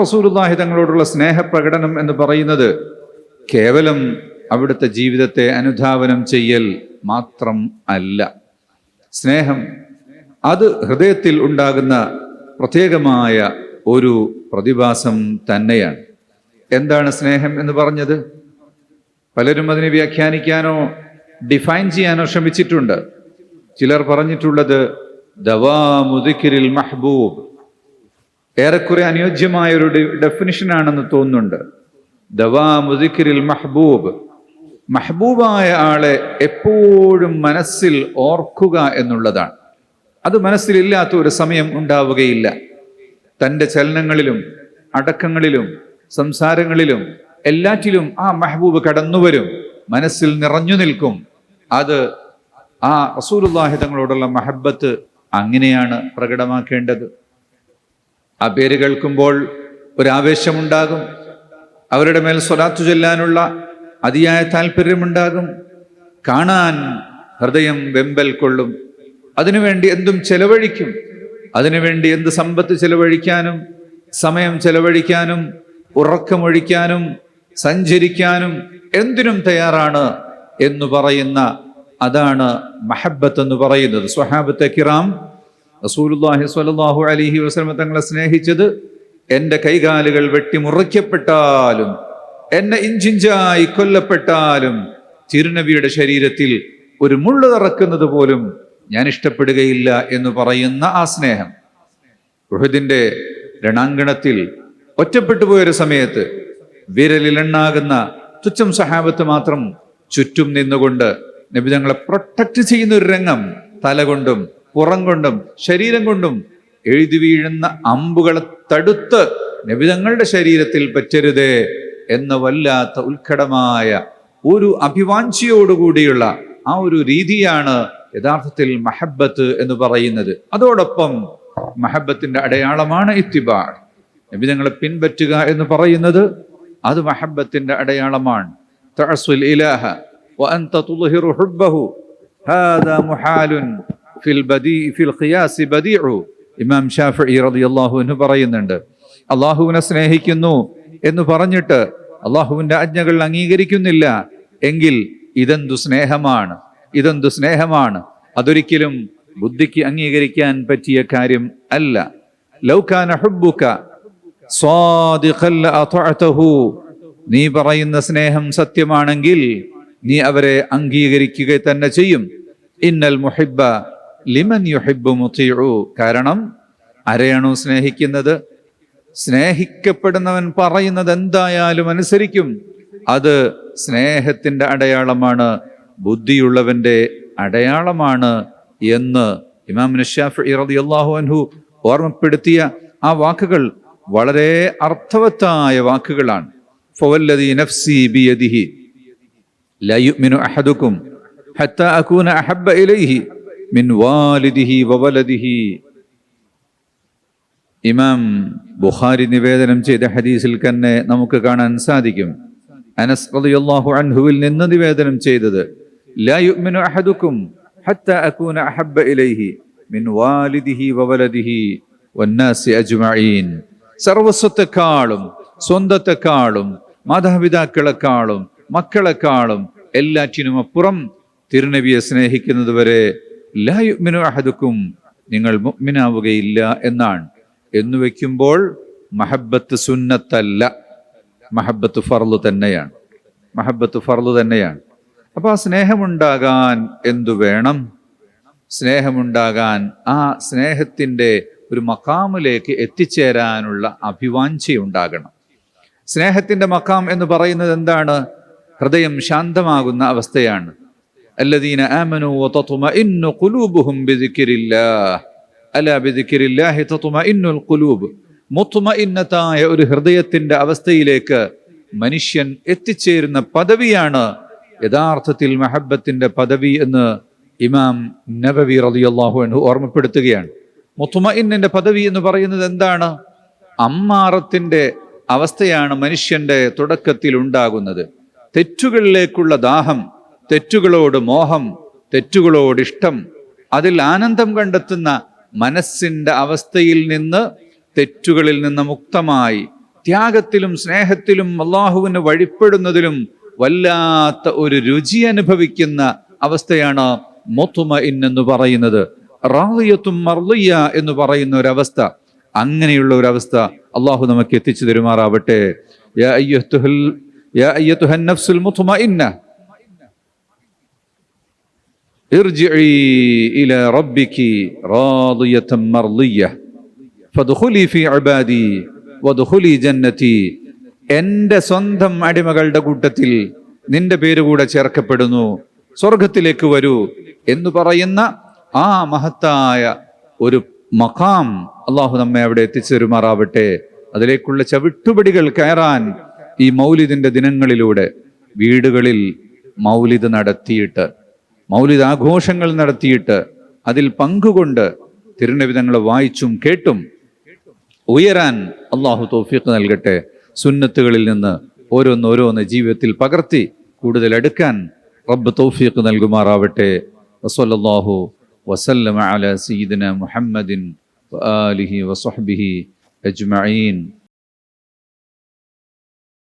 റസൂലുള്ളാഹി തങ്ങളോടുള്ള സ്നേഹപ്രകടനം എന്ന് പറയുന്നത് കേവലം അവിടുത്തെ ജീവിതത്തെ അനുധാവനം ചെയ്യൽ മാത്രം അല്ല. സ്നേഹം അത് ഹൃദയത്തിൽ ഉണ്ടാകുന്ന പ്രത്യേകമായ ഒരു പ്രതിഭാസം തന്നെയാണ്. എന്താണ് സ്നേഹം എന്ന് പറഞ്ഞത്? പലരും അതിനെ വ്യാഖ്യാനിക്കാനോ ഡിഫൈൻ ചെയ്യാനോ ശ്രമിച്ചിട്ടുണ്ട്. ചിലർ പറഞ്ഞിട്ടുള്ളത് ദവാ ദവാമുദിക്കിരിൽ മഹബൂബ്. ഏറെക്കുറെ അനുയോജ്യമായ ഒരു ഡെഫിനിഷൻ ആണെന്ന് തോന്നുന്നുണ്ട് ദവാമുദിക്കിരിൽ മഹബൂബ്. മഹബൂബായ ആളെ എപ്പോഴും മനസ്സിൽ ഓർക്കുക എന്നുള്ളതാണ്. അത് മനസ്സിലില്ലാത്ത ഒരു സമയം ഉണ്ടാവുകയില്ല. തന്റെ ചലനങ്ങളിലും അടക്കങ്ങളിലും സംസാരങ്ങളിലും എല്ലാറ്റിലും ആ മെഹബൂബ് കടന്നുവരും മനസ്സിൽ നിറഞ്ഞു നിൽക്കും. അത് ആ റസൂലുള്ളാഹി തങ്ങളോടുള്ള മഹബത്ത് അങ്ങനെയാണ് പ്രകടമാക്കേണ്ടത്. ആ പേര് കേൾക്കുമ്പോൾ ഒരാവേശമുണ്ടാകും. അവരുടെ മേൽ സ്വലാത്തു ചൊല്ലാനുള്ള അതിയായ താല്പര്യമുണ്ടാകും കാണാൻ ഹൃദയം വെമ്പൽ കൊള്ളും. അതിനുവേണ്ടി എന്തും ചെലവഴിക്കും. അതിനുവേണ്ടി എന്ത് സമ്പത്ത് ചെലവഴിക്കാനും സമയം ചെലവഴിക്കാനും ഉറക്കമൊഴിക്കാനും സഞ്ചരിക്കാനും എന്തിനും തയ്യാറാണ് എന്ന് പറയുന്ന അതാണ് മഹബത്ത് എന്ന് പറയുന്നത്. സ്വഹാബത്തെ കിറാം റസൂലുള്ളാഹി സ്വല്ലല്ലാഹു അലൈഹി വസല്ലം തങ്ങളെ സ്നേഹിച്ചത് എന്റെ കൈകാലുകൾ വെട്ടിമുറിക്കപ്പെട്ടാലും എന്നെ ഇഞ്ചിഞ്ചായി കൊല്ലപ്പെട്ടാലും തിരുനബിയുടെ ശരീരത്തിൽ ഒരു മുള്ളു തറക്കുന്നത് പോലും ഞാൻ ഇഷ്ടപ്പെടുകയില്ല എന്ന് പറയുന്ന ആ സ്നേഹം. ഉഹദിന്റെ രണാങ്കണത്തിൽ ഒറ്റപ്പെട്ടു പോയൊരു സമയത്ത് വിരലിലെണ്ണാകുന്ന തുച്ഛം സഹാബത്ത് മാത്രം ചുറ്റും നിന്നുകൊണ്ട് നബി തങ്ങളെ പ്രൊട്ടക്റ്റ് ചെയ്യുന്ന ഒരു രംഗം തല കൊണ്ടും പുറം കൊണ്ടും ശരീരം കൊണ്ടും എഴുതി വീഴുന്ന അമ്പുകളെ തടുത്ത് നബിതങ്ങളുടെ ശരീരത്തിൽ പറ്റരുത് എന്ന വല്ലാത്ത ഉത്കടമായ ഒരു അഭിവാഞ്ചിയോടുകൂടിയുള്ള ആ ഒരു രീതിയാണ് യഥാർത്ഥത്തിൽ മഹബത്ത് എന്ന് പറയുന്നത്. അതോടൊപ്പം മഹബത്തിന്റെ അടയാളമാണ് ഇത്തിബാൾ നബിതങ്ങളെ പിൻപറ്റുക എന്ന് പറയുന്നത് അത് മഹബത്തിന്റെ അടയാളമാണ്. ഇലാഹ വഅൻത തുൽഹിറു ഹുബ്ബഹു. ഹാദാ മുഹാലുൻ ഫിൽ ബദി ഫിൽ ഖിയാസി ബദിഉ. ഇമാം ഷാഫി റളിയല്ലാഹു അൻഹു പറയുന്നുണ്ട് അള്ളാഹുവിനെ സ്നേഹിക്കുന്നു എന്ന് പറഞ്ഞിട്ട് അല്ലാഹുവിന്റെ ആജ്ഞകൾ അംഗീകരിക്കുന്നില്ല. എങ്കിൽ ഇതെന്തു സ്നേഹമാണ്? ഇതെന്തു സ്നേഹമാണ്? അതൊരിക്കലും ബുദ്ധിക്ക് അംഗീകരിക്കാൻ പറ്റിയ കാര്യം അല്ല. ലൗകാന ഹുബുക നീ പറയുന്ന സ്നേഹം സത്യമാണെങ്കിൽ നീ അവരെ അംഗീകരിക്കുക തന്നെ ചെയ്യും. ഇന്നൽ മുഹിബ ലിമൻ യുഹിബു മുത്തിയു കാരണം ആരെയാണോ സ്നേഹിക്കുന്നത്? സ്നേഹിക്കപ്പെടുന്നവൻ പറയുന്നത് എന്തായാലും അനുസരിക്കും. അത് സ്നേഹത്തിന്റെ അടയാളമാണ് ബുദ്ധിയുള്ളവന്റെ അടയാളമാണ് എന്ന് ഇമാം നഷാഫ് ഇറദി അള്ളാഹു അൻഹു ഓർമ്മപ്പെടുത്തിയ ആ വാക്കുകൾ വളരെ അർത്ഥവത്തായ വാക്കുകളാണ്. ഫവല്ലദി നഫ്സി അഹദുക്കും മിൻ വാലിദിഹി വവലദിഹി. ഇമാം ബുഖാരി നിവേദനം ചെയ്ത ഹദീസിൽ തന്നെ നമുക്ക് കാണാൻ സാധിക്കും. അനസ് റളിയല്ലാഹു അൻഹുവിൽ നിന്ന് നിവേദനം ചെയ്തത് ലാ യുഅ്മിനു അഹദുക്കും ഹത്ത അകൂന അഹബ്ബ ഇലൈഹി മിൻ വാലിദിഹി വവലദിഹി വന്നാസി അജ്മഈൻ. സർവസ്വത്തെക്കാളും സ്വന്തത്തെക്കാളും മാതാപിതാക്കളെക്കാളും മക്കളെക്കാളും എല്ലാറ്റിനും അപ്പുറം തിരുനബിയെ സ്നേഹിക്കുന്നത് വരെ ലായുമിനു അഹദുക്കും നിങ്ങൾ മുഗ്മിനാവുകയില്ല എന്നാണ്. എന്ന് വയ്ക്കുമ്പോൾ മഹബത്ത് സുന്നത്തല്ല മഹബത്ത് ഫർൾ തന്നെയാണ് മഹബത്ത് ഫർൾ തന്നെയാണ്. അപ്പോൾ ആ സ്നേഹമുണ്ടാകാൻ എന്തു വേണം? സ്നേഹമുണ്ടാകാൻ ആ സ്നേഹത്തിന്റെ ഒരു മക്കാമിലേക്ക് എത്തിച്ചേരാനുള്ള അഭിവാഞ്ചയുണ്ടാകണം സ്നേഹത്തിന്റെ മക്കാം എന്ന് പറയുന്നത് എന്താണ്? ഹൃദയം ശാന്തമാകുന്ന അവസ്ഥയാണ്. الذين آمنوا وتطمئن قلوبهم بذكر الله ألا بذكر الله تطمئن القلوب മുത്തുമഇന്നത്തായ ഒരു ഹൃദയത്തിന്റെ അവസ്ഥയിലേക്ക് മനുഷ്യൻ എത്തിച്ചേരുന്ന പദവിയാണ് യഥാർത്ഥത്തിൽ മഹബത്തിന്റെ പദവി എന്ന് ഇമാം നബവി റളിയല്ലാഹു അൻഹു ഓർമ്മപ്പെടുത്തുകയാണ് മുത്തുമഇന്നിന്റെ പദവി എന്ന് പറയുന്നത് എന്താണ് അമ്മാറത്തിന്റെ അവസ്ഥയാണ് മനുഷ്യന്റെ തുടക്കത്തിൽ ഉണ്ടാകുന്നത് തെറ്റുകളിലേക്കുള്ള ദാഹം തെറ്റുകളോട് മോഹം തെറ്റുകളോട് ഇഷ്ടം. അതിൽ ആനന്ദം കണ്ടെത്തുന്ന മനസ്സിന്റെ അവസ്ഥയിൽ നിന്ന് തെറ്റുകളിൽ നിന്ന് മുക്തമായി ത്യാഗത്തിലും സ്നേഹത്തിലും അള്ളാഹുവിന് വഴിപ്പെടുന്നതിലും വല്ലാത്ത ഒരു രുചി അനുഭവിക്കുന്ന അവസ്ഥയാണ് മൊത്തുമ എന്ന് പറയുന്നത്. റാദിയത്തും മർലിയ എന്ന് പറയുന്ന ഒരവസ്ഥ. അങ്ങനെയുള്ള ഒരവസ്ഥ അള്ളാഹു നമുക്ക് എത്തിച്ചു തരുമാറാവട്ടെ. ഇല ربك റാദിയതൻ മർദിയ ഫദ്ഖുലി ഫീ ഇബാദി വദ്ഖുലി ജന്നതി എന്റെ സ്വന്തം അടിമകളുടെ കൂട്ടത്തിൽ നിന്റെ പേര് കൂടെ ചേർക്കപ്പെടുന്നു സ്വർഗത്തിലേക്ക് വരൂ എന്ന് പറയുന്ന ആ മഹത്തായ ഒരു മഖാം അള്ളാഹു നമ്മെ അവിടെ എത്തിച്ചേരുമാറാവട്ടെ. അതിലേക്കുള്ള ചവിട്ടുപടികൾ കയറാൻ ഈ മൗലിദിന്റെ ദിനങ്ങളിലൂടെ വീടുകളിൽ മൗലിദ് നടത്തിയിട്ട് മൗലിദ് ആഘോഷങ്ങൾ നടത്തിയിട്ട് അതിൽ പങ്കുകൊണ്ട് തിരുനബിതങ്ങളെ വായിച്ചും കേട്ടും ഉയരാൻ അള്ളാഹു തൗഫീഖ് നൽകട്ടെ. സുന്നത്തുകളിൽ നിന്ന് ഓരോന്നോരോന്ന് ജീവിതത്തിൽ പകർത്തി കൂടുതൽ അടുക്കാൻ റബ്ബ് തൗഫീഖ് നൽകുമാറാവട്ടെ. വസല്ലാഹു വസല്ലമ അല സീദിന മുഹമ്മദിൻ വആലിഹി വസഹ്ബിഹി അജ്മഈൻ.